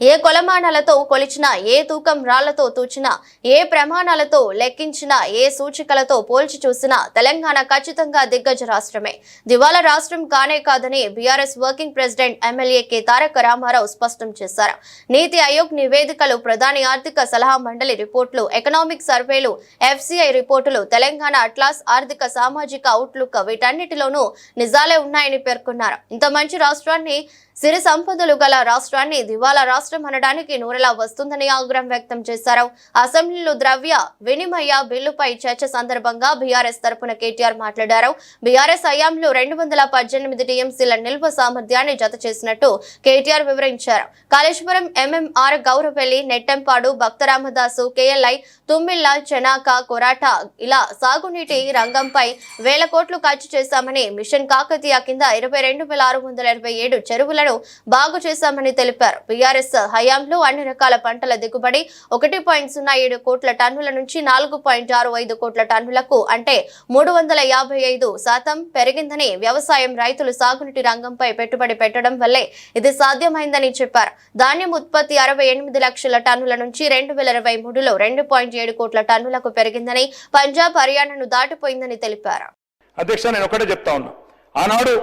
ఏ కొలమానాలతో కొలిచినా ఏ తూకం రాళ్ళతో తూచినా ఏ ప్రమాణాలతో లెక్కించినా ఏ సూచికలతో పోల్చి చూసినా తెలంగాణ ఖచ్చితంగా దిగ్గజ రాష్ట్రమే. దివాలా రాష్ట్రం కానే కాదని BRS working president MLA K Taraka Rama Rao స్పష్టం చేశారు. నీతి ఆయోగ్ నివేదికలు ప్రధాని ఆర్థిక సలహా మండలి రిపోర్టులు ఎకనామిక్ సర్వేలు ఎఫ్సిఐ రిపోర్టులు తెలంగాణ అట్లాస్ ఆర్థిక సామాజిక అవుట్లుక్ వీటన్నిటిలోనూ నిజాలే ఉన్నాయని పేర్కొన్నారు. ఇంత మంచి రాష్ట్రాన్ని సిరి సంపదలు గల రాష్ట్రాన్ని దివాలా రాష్ట్రం అనడానికి నూరెలా వస్తుందని ఆగ్రహం వ్యక్తం చేశారు. అసెంబ్లీలో ద్రవ్య వినిమయ బిల్లుపై చర్చ సందర్భంగా బీఆర్ఎస్ తరఫున కేటీఆర్ మాట్లాడారు. బీఆర్ఎస్ హయాంలో రెండు వందల పద్దెనిమిది టీఎంసీల నిల్వ సామర్థ్యాన్ని జత చేసినట్టు కేటీఆర్ వివరించారు. కాళేశ్వరం ఎంఎంఆర్ గౌరవెల్లి నెట్టెంపాడు భక్తరామదాసు కేఎల్ఐ తుమ్మిళ్ళ చెనాక కొరాట ఇలా సాగునీటి రంగంపై వేల కోట్లు ఖర్చు చేశామని మిషన్ కాకతీయ కింద ఇరవై రెండు వేల ఆరు వందల ఇరవై ఏడు చెరువులను బాగు చేశామని తెలిపారు. బీఆర్ఎస్ హయాంలో అన్ని రకాల పంటల దిగుబడి ఒకటి పాయింట్ సున్నా ఏడు కోట్ల టన్నుల నుంచి నాలుగు పాయింట్ ఆరు ఐదు కోట్ల టన్నులకు అంటే మూడు వందల యాభై ఐదు శాతం పెరిగిందని వ్యవసాయం రైతులు సాగునీటి రంగంపై పెట్టుబడి పెట్టడం వల్లే ఇది సాధ్యమైందని చెప్పారు. ధాన్యం ఉత్పత్తి అరవై ఎనిమిది లక్షల టన్నుల నుంచి రెండు వేల ఇరవై మూడులో రెండు పాయింట్ ఏడు కోట్ల టన్నులకు పెరిగిందని పంజాబ్ హర్యానాను దాటిపోయిందని తెలిపారు. అధ్యక్ష నేను ఒకటే చెప్తా ఉన్నా. ఆనాడు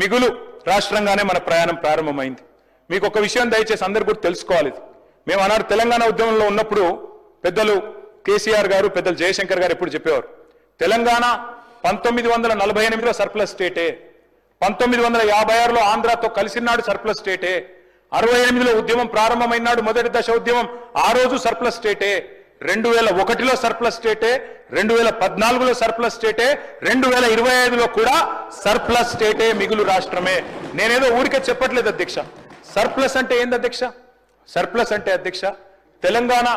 మిగులు రాష్ట్రంగానే మన ప్రయాణం ప్రారంభమైంది మీకు ఒక విషయం దయచేసి అందరు కూడా తెలుసుకోవాలి ఇది. మేము ఆనాడు తెలంగాణ ఉద్యమంలో ఉన్నప్పుడు పెద్దలు కేసీఆర్ గారు పెద్దలు జయశంకర్ గారు ఎప్పుడు చెప్పేవారు తెలంగాణ పంతొమ్మిది వందల నలభై ఎనిమిదిలో సర్ప్లస్ స్టేటే పంతొమ్మిది వందల యాభై ఆరులో ఆంధ్రాతో కలిసినాడు సర్ప్లస్ స్టేటే అరవై ఎనిమిదిలో ఉద్యమం ప్రారంభమైనాడు మొదటి దశ ఉద్యమం ఆ రోజు సర్ప్లస్ స్టేటే రెండు వేల ఒకటిలో సర్ప్లస్ స్టేటే రెండు వేల పద్నాలుగులో సర్ప్లస్ స్టేటే రెండు వేల ఇరవై ఐదులో కూడా సర్ప్లస్ స్టేటే మిగులు రాష్ట్రమే. నేనేదో ఊరికే చెప్పట్లేదు అధ్యక్ష. సర్ప్లస్ అంటే ఏంది అధ్యక్ష? సర్ప్లస్ అంటే అధ్యక్ష తెలంగాణ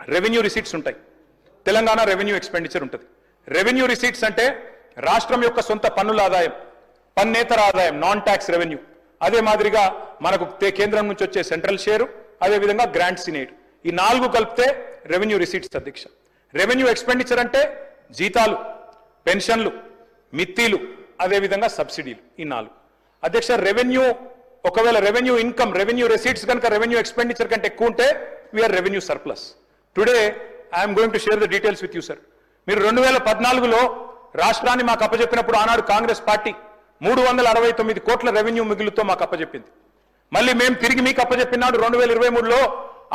రెవెన్యూ రిసీట్స్ ఉంటాయి. తెలంగాణ రెవెన్యూ ఎక్స్పెండిచర్ ఉంటుంది. రెవెన్యూ రిసీట్స్ అంటే రాష్ట్రం యొక్క సొంత పన్నుల ఆదాయం పన్నేతర ఆదాయం నాన్ ట్యాక్స్ రెవెన్యూ అదే మాదిరిగా మనకు కేంద్రం నుంచి వచ్చే సెంట్రల్ షేరు అదే విధంగా సినేట్ ఈ నాలుగు కలిపితే రెవెన్యూ రిసీట్స్ అధ్యక్ష. రెవెన్యూ ఎక్స్పెండిచర్ అంటే జీతాలు పెన్షన్లు మిత్తీలు అదేవిధంగా సబ్సిడీలు ఈ నాలుగు. అధ్యక్ష రెవెన్యూ ఒకవేళ రెవెన్యూ ఇన్కమ్ రెవెన్యూ రెసీట్స్ కనుక రెవెన్యూ ఎక్స్పెండిచర్ కంటే ఎక్కువ ఉంటే we're revenue surplus today I'm going to share the details with you sir మీరు రెండు వేల పద్నాలుగులో రాష్ట్రాన్ని మాకు అప్పచెప్పినప్పుడు ఆనాడు కాంగ్రెస్ పార్టీ మూడు వందల అరవై తొమ్మిది కోట్ల రెవెన్యూ మిగులుతో మాకు అప్పచెప్పింది. మళ్ళీ మేము తిరిగి మీకు అప్పచెప్పినాడు రెండు వేల ఇరవై మూడులో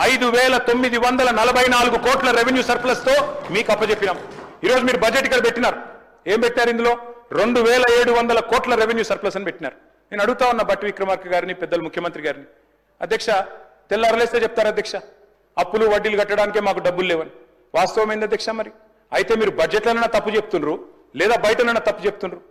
ఐదు వేల తొమ్మిది వందల నలభై నాలుగు కోట్ల రెవెన్యూ సర్ప్లస్తో మీకు అప్పచెప్పినాం ఈరోజు మీరు బడ్జెట్ ఇక్కడ పెట్టినారు. ఏం పెట్టారు ఇందులో? రెండు వేల ఏడు వందల కోట్ల రెవెన్యూ సర్ప్లస్ అని పెట్టినారు. నేను అడుగుతా ఉన్న బట్టి విక్రమార్క గారిని పెద్దలు ముఖ్యమంత్రి గారిని. అధ్యక్ష తెల్లారలేస్తే చెప్తారు అధ్యక్ష? అప్పులు వడ్డీలు కట్టడానికే మాకు డబ్బులు లేవని. వాస్తవం ఏంది అధ్యక్ష మరి? అయితే మీరు బడ్జెట్లనైనా తప్పు చెప్తుండ్రు లేదా బయటనైనా తప్పు చెప్తుండ్రు?